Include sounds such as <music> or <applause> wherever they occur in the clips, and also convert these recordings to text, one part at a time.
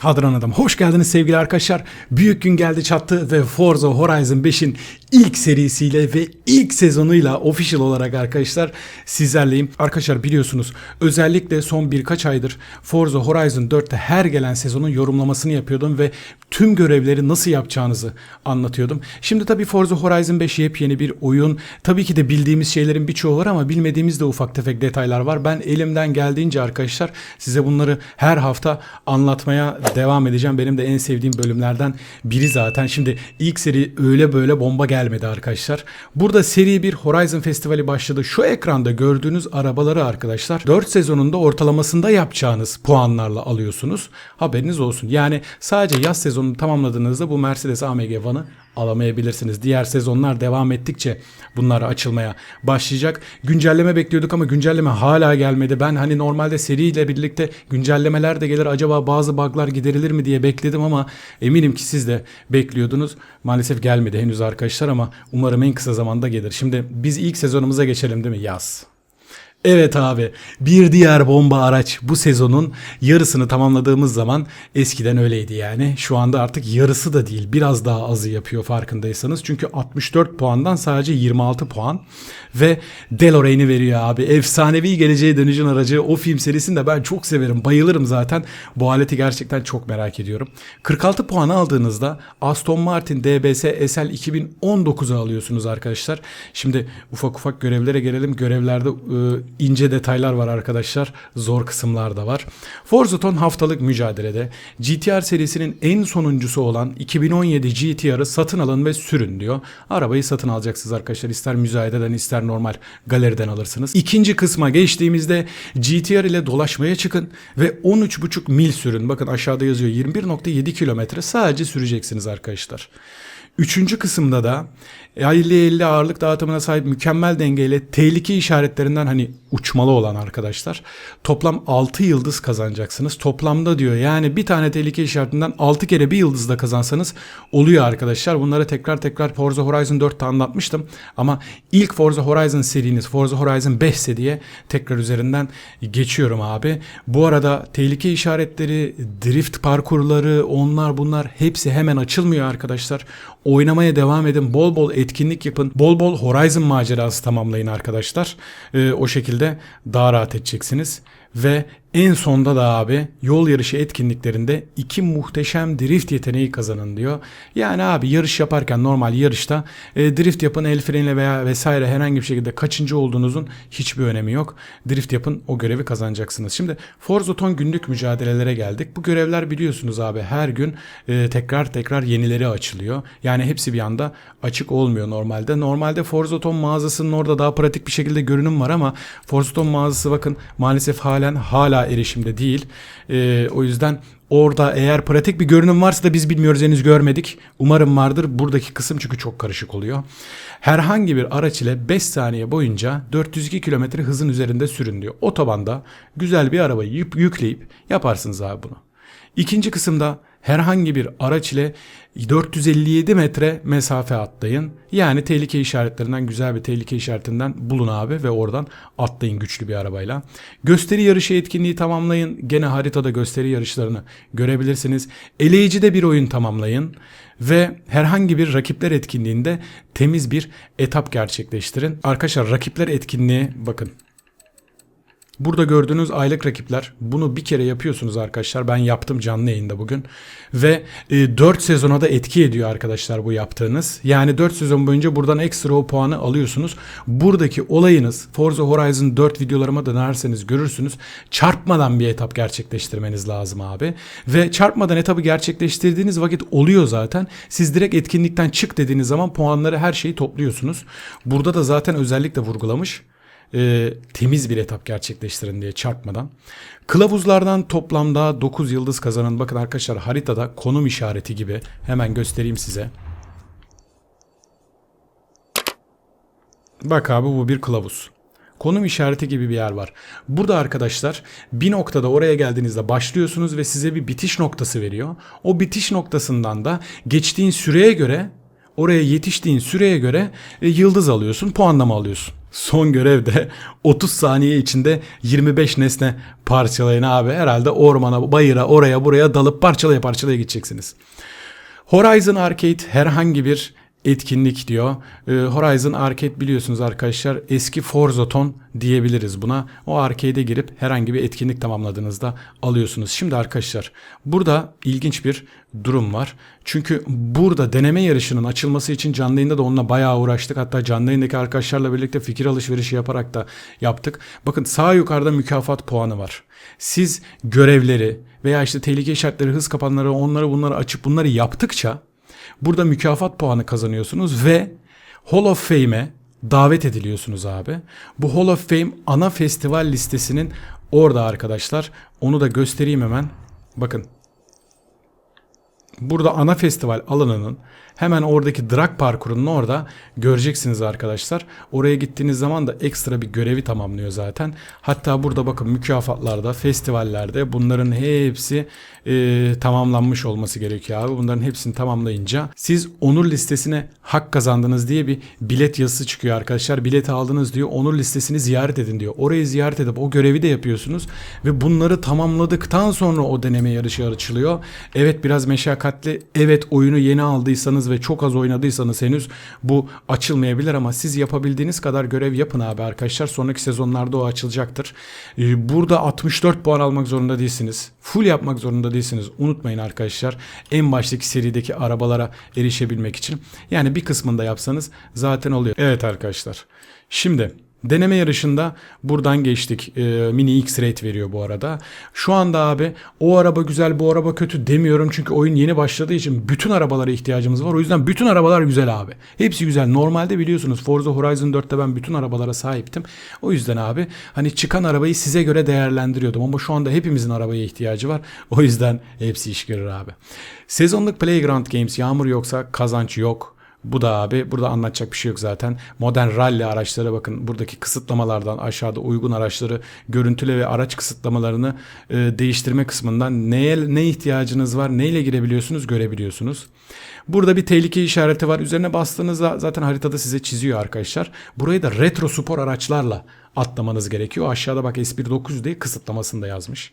Kadran Adam. Hoş geldiniz sevgili arkadaşlar. Büyük gün geldi çattı ve Forza Horizon 5'in ilk serisiyle ve ilk sezonuyla official olarak arkadaşlar sizlerleyim. Arkadaşlar biliyorsunuz özellikle son birkaç aydır Forza Horizon 4'te her gelen sezonun yorumlamasını yapıyordum ve tüm görevleri nasıl yapacağınızı anlatıyordum. Şimdi tabii Forza Horizon 5 yepyeni bir oyun. Tabii ki de bildiğimiz şeylerin birçoğu var ama bilmediğimiz de ufak tefek detaylar var. Ben elimden geldiğince arkadaşlar size bunları her hafta anlatmaya devam edeceğim. Benim de en sevdiğim bölümlerden biri zaten. Şimdi ilk seri öyle böyle bomba gelmedi arkadaşlar. Burada seri bir Horizon Festivali başladı. Şu ekranda gördüğünüz arabaları arkadaşlar 4 sezonunda ortalamasında yapacağınız puanlarla alıyorsunuz. Haberiniz olsun. Yani sadece yaz sezonunu tamamladığınızda bu Mercedes AMG Van'ı alamayabilirsiniz. Diğer sezonlar devam ettikçe bunlar açılmaya başlayacak. Güncelleme bekliyorduk ama güncelleme hala gelmedi. Ben hani normalde seriyle birlikte güncellemeler de gelir. Acaba bazı bug'lar giderilir mi diye bekledim ama eminim ki siz de bekliyordunuz. Maalesef gelmedi henüz arkadaşlar ama umarım en kısa zamanda gelir. Şimdi biz ilk sezonumuza geçelim değil mi? Yaz. Evet abi bir diğer bomba araç bu sezonun yarısını tamamladığımız zaman eskiden öyleydi yani. Şu anda artık yarısı da değil biraz daha azı yapıyor farkındaysanız. Çünkü 64 puandan sadece 26 puan ve DeLorean'i veriyor abi. Efsanevi geleceğe dönüşün aracı o film serisini de ben çok severim bayılırım zaten. Bu aleti gerçekten çok merak ediyorum. 46 puan aldığınızda Aston Martin DBS SL 2019'u alıyorsunuz arkadaşlar. Şimdi ufak ufak görevlere gelelim. Görevlerde e, ince detaylar var arkadaşlar. Zor kısımlar da var. Forzaton haftalık mücadelede GTR serisinin en sonuncusu olan 2017 GTR'ı satın alın ve sürün diyor. Arabayı satın alacaksınız arkadaşlar. İster müzayededen ister normal galeriden alırsınız. İkinci kısma geçtiğimizde GTR ile dolaşmaya çıkın ve 13,5 mil sürün. Bakın aşağıda yazıyor 21.7 kilometre sadece süreceksiniz arkadaşlar. Üçüncü kısımda da 50-50 ağırlık dağıtımına sahip mükemmel dengeyle tehlike işaretlerinden hani uçmalı olan arkadaşlar toplam 6 yıldız kazanacaksınız. Toplamda diyor yani bir tane tehlike işaretinden 6 kere bir yıldız da kazansanız oluyor arkadaşlar. Bunları tekrar tekrar Forza Horizon 4'te anlatmıştım. Ama ilk Forza Horizon seriniz Forza Horizon 5 ise diye tekrar üzerinden geçiyorum abi. Bu arada tehlike işaretleri, drift parkurları, onlar bunlar hepsi hemen açılmıyor arkadaşlar. Oynamaya devam edin. Bol bol etkinlik yapın. Bol bol Horizon macerası tamamlayın arkadaşlar. Ee, o şekilde daha rahat edeceksiniz. Ve en sonda da abi yol yarışı etkinliklerinde iki muhteşem drift yeteneği kazanın diyor. Yani abi yarış yaparken normal yarışta e, drift yapın el freniyle veya vesaire herhangi bir şekilde kaçıncı olduğunuzun hiçbir önemi yok. Drift yapın o görevi kazanacaksınız. Şimdi Forza Ton günlük mücadelelere geldik. Bu görevler biliyorsunuz abi her gün e, tekrar tekrar yenileri açılıyor. Yani hepsi bir anda açık olmuyor normalde. Normalde Forza Ton mağazasının orada daha pratik bir şekilde görünüm var ama Forza Ton mağazası bakın maalesef halen hala erişimde değil. Ee, o yüzden orada eğer pratik bir görünüm varsa da biz bilmiyoruz henüz görmedik. Umarım vardır. Buradaki kısım çünkü çok karışık oluyor. Herhangi bir araç ile 5 saniye boyunca 402 km hızın üzerinde sürün diyor. Otobanda güzel bir arabayı yük- yükleyip yaparsınız abi bunu. İkinci kısımda herhangi bir araç ile 457 metre mesafe atlayın. Yani tehlike işaretlerinden güzel bir tehlike işaretinden bulun abi ve oradan atlayın güçlü bir arabayla. Gösteri yarışı etkinliği tamamlayın. Gene haritada gösteri yarışlarını görebilirsiniz. Eleyicide bir oyun tamamlayın ve herhangi bir rakipler etkinliğinde temiz bir etap gerçekleştirin. Arkadaşlar rakipler etkinliği bakın Burada gördüğünüz aylık rakipler. Bunu bir kere yapıyorsunuz arkadaşlar. Ben yaptım canlı yayında bugün. Ve e, 4 sezona da etki ediyor arkadaşlar bu yaptığınız. Yani 4 sezon boyunca buradan ekstra o puanı alıyorsunuz. Buradaki olayınız Forza Horizon 4 videolarıma da denerseniz görürsünüz. Çarpmadan bir etap gerçekleştirmeniz lazım abi. Ve çarpmadan etabı gerçekleştirdiğiniz vakit oluyor zaten. Siz direkt etkinlikten çık dediğiniz zaman puanları her şeyi topluyorsunuz. Burada da zaten özellikle vurgulamış e, temiz bir etap gerçekleştirin diye çarpmadan. Kılavuzlardan toplamda 9 yıldız kazanın. Bakın arkadaşlar haritada konum işareti gibi hemen göstereyim size. Bak abi bu bir kılavuz. Konum işareti gibi bir yer var. Burada arkadaşlar bir noktada oraya geldiğinizde başlıyorsunuz ve size bir bitiş noktası veriyor. O bitiş noktasından da geçtiğin süreye göre Oraya yetiştiğin süreye göre e, yıldız alıyorsun, puanlama alıyorsun. Son görevde 30 <laughs> saniye içinde 25 nesne parçalayın abi. Herhalde ormana, bayıra, oraya buraya dalıp parçalaya parçalaya gideceksiniz. Horizon Arcade herhangi bir etkinlik diyor. Ee, Horizon Arcade biliyorsunuz arkadaşlar eski Forza Ton diyebiliriz buna. O arcade'e girip herhangi bir etkinlik tamamladığınızda alıyorsunuz. Şimdi arkadaşlar burada ilginç bir durum var. Çünkü burada deneme yarışının açılması için canlı yayında da onunla bayağı uğraştık. Hatta canlı yayındaki arkadaşlarla birlikte fikir alışverişi yaparak da yaptık. Bakın sağ yukarıda mükafat puanı var. Siz görevleri veya işte tehlike işaretleri, hız kapanları, onları bunları açıp bunları yaptıkça Burada mükafat puanı kazanıyorsunuz ve Hall of Fame'e davet ediliyorsunuz abi. Bu Hall of Fame ana festival listesinin orada arkadaşlar. Onu da göstereyim hemen. Bakın. Burada ana festival alanının Hemen oradaki drag parkurunun orada göreceksiniz arkadaşlar. Oraya gittiğiniz zaman da ekstra bir görevi tamamlıyor zaten. Hatta burada bakın mükafatlarda, festivallerde bunların hepsi e, tamamlanmış olması gerekiyor abi. Bunların hepsini tamamlayınca siz onur listesine hak kazandınız diye bir bilet yazısı çıkıyor arkadaşlar. Bileti aldınız diyor. Onur listesini ziyaret edin diyor. Orayı ziyaret edip o görevi de yapıyorsunuz ve bunları tamamladıktan sonra o deneme yarışı açılıyor. Evet biraz meşakkatli. Evet oyunu yeni aldıysanız ve çok az oynadıysanız henüz bu açılmayabilir ama siz yapabildiğiniz kadar görev yapın abi arkadaşlar. Sonraki sezonlarda o açılacaktır. Ee, burada 64 puan almak zorunda değilsiniz. Full yapmak zorunda değilsiniz. Unutmayın arkadaşlar. En baştaki serideki arabalara erişebilmek için. Yani bir kısmında yapsanız zaten oluyor. Evet arkadaşlar. Şimdi Deneme yarışında buradan geçtik. E, mini X rate veriyor bu arada. Şu anda abi o araba güzel bu araba kötü demiyorum. Çünkü oyun yeni başladığı için bütün arabalara ihtiyacımız var. O yüzden bütün arabalar güzel abi. Hepsi güzel. Normalde biliyorsunuz Forza Horizon 4'te ben bütün arabalara sahiptim. O yüzden abi hani çıkan arabayı size göre değerlendiriyordum. Ama şu anda hepimizin arabaya ihtiyacı var. O yüzden hepsi iş görür abi. Sezonluk Playground Games yağmur yoksa kazanç yok. Bu da abi burada anlatacak bir şey yok zaten. Modern rally araçları bakın buradaki kısıtlamalardan aşağıda uygun araçları görüntüle ve araç kısıtlamalarını e, değiştirme kısmından neye ne ihtiyacınız var, neyle girebiliyorsunuz görebiliyorsunuz. Burada bir tehlike işareti var. Üzerine bastığınızda zaten haritada size çiziyor arkadaşlar. Burayı da retro spor araçlarla atlamanız gerekiyor. Aşağıda bak S1 900 diye kısıtlamasında yazmış.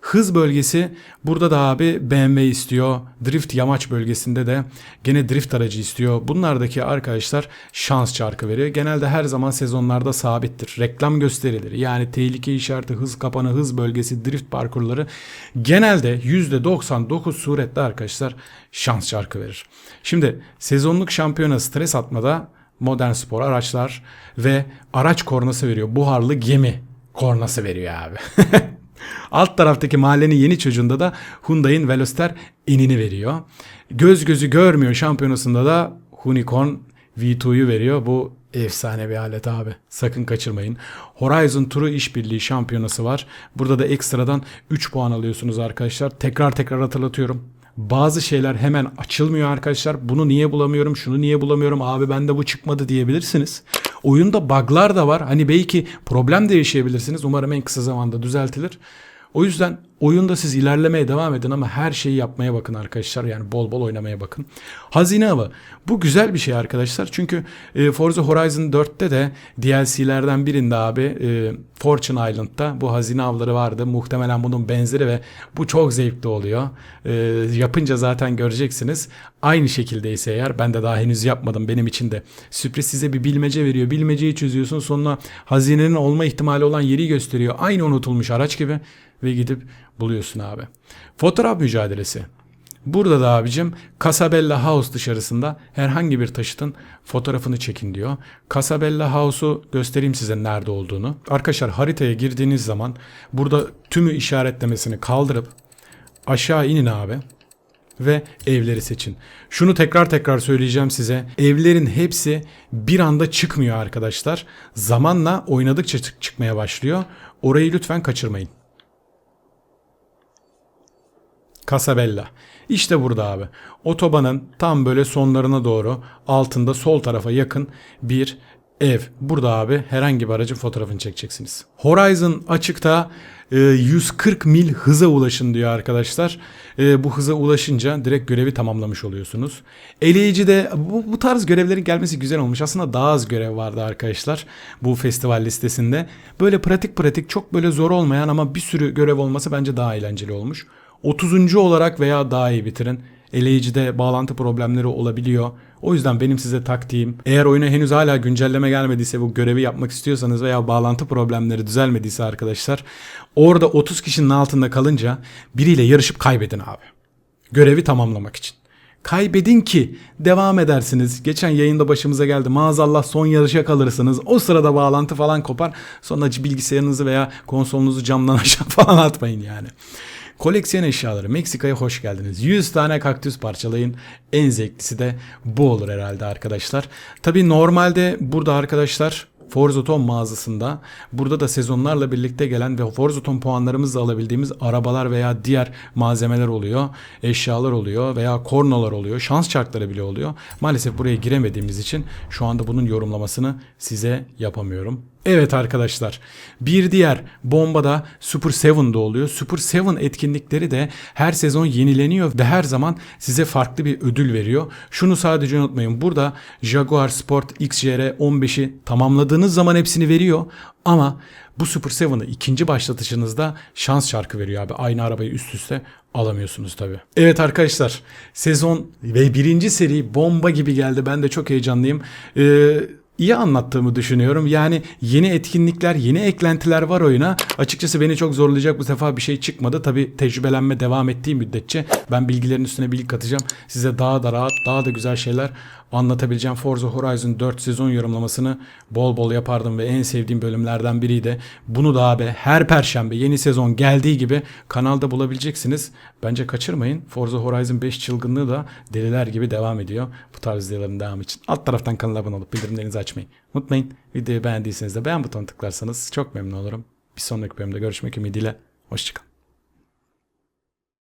Hız bölgesi burada da abi BMW istiyor. Drift yamaç bölgesinde de gene drift aracı istiyor. Bunlardaki arkadaşlar şans çarkı veriyor. Genelde her zaman sezonlarda sabittir. Reklam gösterilir. Yani tehlike işareti, hız kapanı, hız bölgesi, drift parkurları genelde %99 surette arkadaşlar şans çarkı verir. Şimdi sezonluk şampiyona stres atmada modern spor araçlar ve araç kornası veriyor. Buharlı gemi kornası veriyor abi. <laughs> Alt taraftaki mahallenin yeni çocuğunda da Hyundai'in Veloster enini veriyor. Göz gözü görmüyor şampiyonasında da Unicorn V2'yu veriyor. Bu efsane bir alet abi. Sakın kaçırmayın. Horizon Turu işbirliği şampiyonası var. Burada da ekstradan 3 puan alıyorsunuz arkadaşlar. Tekrar tekrar hatırlatıyorum. Bazı şeyler hemen açılmıyor arkadaşlar. Bunu niye bulamıyorum, şunu niye bulamıyorum, abi bende bu çıkmadı diyebilirsiniz. Oyunda bug'lar da var. Hani belki problem de yaşayabilirsiniz. Umarım en kısa zamanda düzeltilir. O yüzden oyunda siz ilerlemeye devam edin ama her şeyi yapmaya bakın arkadaşlar. Yani bol bol oynamaya bakın. Hazine avı. Bu güzel bir şey arkadaşlar. Çünkü e, Forza Horizon 4'te de DLC'lerden birinde abi e, Fortune Island'da bu hazine avları vardı. Muhtemelen bunun benzeri ve bu çok zevkli oluyor. E, yapınca zaten göreceksiniz. Aynı şekildeyse eğer ben de daha henüz yapmadım. Benim için de sürpriz size bir bilmece veriyor. Bilmeceyi çözüyorsun. Sonra hazinenin olma ihtimali olan yeri gösteriyor. Aynı unutulmuş araç gibi ve gidip buluyorsun abi. Fotoğraf mücadelesi. Burada da abicim Casabella House dışarısında herhangi bir taşıtın fotoğrafını çekin diyor. Casabella House'u göstereyim size nerede olduğunu. Arkadaşlar haritaya girdiğiniz zaman burada tümü işaretlemesini kaldırıp aşağı inin abi ve evleri seçin. Şunu tekrar tekrar söyleyeceğim size. Evlerin hepsi bir anda çıkmıyor arkadaşlar. Zamanla oynadıkça çık çıkmaya başlıyor. Orayı lütfen kaçırmayın. Casabella. İşte burada abi. Otobanın tam böyle sonlarına doğru altında sol tarafa yakın bir ev. Burada abi herhangi bir aracın fotoğrafını çekeceksiniz. Horizon açıkta e, 140 mil hıza ulaşın diyor arkadaşlar. E, bu hıza ulaşınca direkt görevi tamamlamış oluyorsunuz. Eleyici'de bu, bu tarz görevlerin gelmesi güzel olmuş. Aslında daha az görev vardı arkadaşlar bu festival listesinde. Böyle pratik pratik çok böyle zor olmayan ama bir sürü görev olması bence daha eğlenceli olmuş. 30. olarak veya daha iyi bitirin. Eleyici'de bağlantı problemleri olabiliyor. O yüzden benim size taktiğim eğer oyuna henüz hala güncelleme gelmediyse bu görevi yapmak istiyorsanız veya bağlantı problemleri düzelmediyse arkadaşlar orada 30 kişinin altında kalınca biriyle yarışıp kaybedin abi. Görevi tamamlamak için. Kaybedin ki devam edersiniz. Geçen yayında başımıza geldi. Maazallah son yarışa kalırsınız. O sırada bağlantı falan kopar. Sonra bilgisayarınızı veya konsolunuzu camdan aşağı <laughs> falan atmayın yani. Koleksiyon eşyaları Meksika'ya hoş geldiniz. 100 tane kaktüs parçalayın. En zevklisi de bu olur herhalde arkadaşlar. Tabi normalde burada arkadaşlar Forzaton mağazasında burada da sezonlarla birlikte gelen ve Forzaton puanlarımızla alabildiğimiz arabalar veya diğer malzemeler oluyor. Eşyalar oluyor veya kornalar oluyor. Şans çarkları bile oluyor. Maalesef buraya giremediğimiz için şu anda bunun yorumlamasını size yapamıyorum. Evet arkadaşlar bir diğer bomba da Super 7'da oluyor. Super 7 etkinlikleri de her sezon yenileniyor ve her zaman size farklı bir ödül veriyor. Şunu sadece unutmayın burada Jaguar Sport XJR 15'i tamamladığınız zaman hepsini veriyor ama bu Super 7'ı ikinci başlatışınızda şans şarkı veriyor abi. Aynı arabayı üst üste alamıyorsunuz tabi. Evet arkadaşlar sezon ve birinci seri bomba gibi geldi. Ben de çok heyecanlıyım. Ee, iyi anlattığımı düşünüyorum. Yani yeni etkinlikler, yeni eklentiler var oyuna. Açıkçası beni çok zorlayacak bu sefer bir şey çıkmadı. Tabi tecrübelenme devam ettiği müddetçe ben bilgilerin üstüne bilgi katacağım. Size daha da rahat, daha da güzel şeyler anlatabileceğim. Forza Horizon 4 sezon yorumlamasını bol bol yapardım ve en sevdiğim bölümlerden biriydi. Bunu da abi her perşembe yeni sezon geldiği gibi kanalda bulabileceksiniz. Bence kaçırmayın. Forza Horizon 5 çılgınlığı da deliler gibi devam ediyor. Bu tarz videoların devamı için. Alt taraftan kanala abone olup bildirimlerinizi açmayı unutmayın. Videoyu beğendiyseniz de beğen butonuna tıklarsanız çok memnun olurum. Bir sonraki bölümde görüşmek ümidiyle. Hoşçakalın.